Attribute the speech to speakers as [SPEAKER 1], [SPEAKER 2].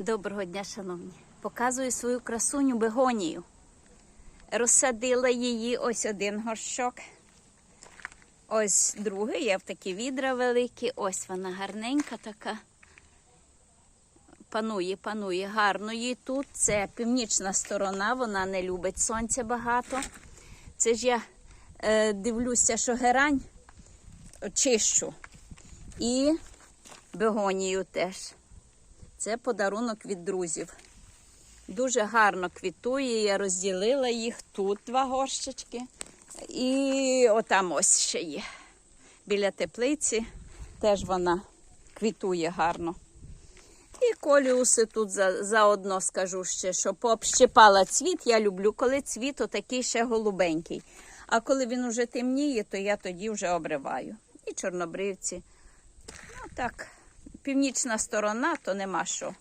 [SPEAKER 1] Доброго дня, шановні. Показую свою красуню бегонію. Розсадила її ось один горщок. Ось другий, є в такі відра великі. Ось вона гарненька така. Панує, панує гарно їй тут. Це північна сторона, вона не любить сонця багато. Це ж я е, дивлюся, що герань чищу. І бегонію теж. Це подарунок від друзів. Дуже гарно квітує. Я розділила їх тут два горщички. І отам ось ще є. Біля теплиці теж вона квітує гарно. І коліуси тут за, заодно скажу ще, що пообщипала цвіт. Я люблю, коли цвіт отакий ще голубенький. А коли він уже темніє, то я тоді вже обриваю. І чорнобривці. Ну так, північна сторона, то нема що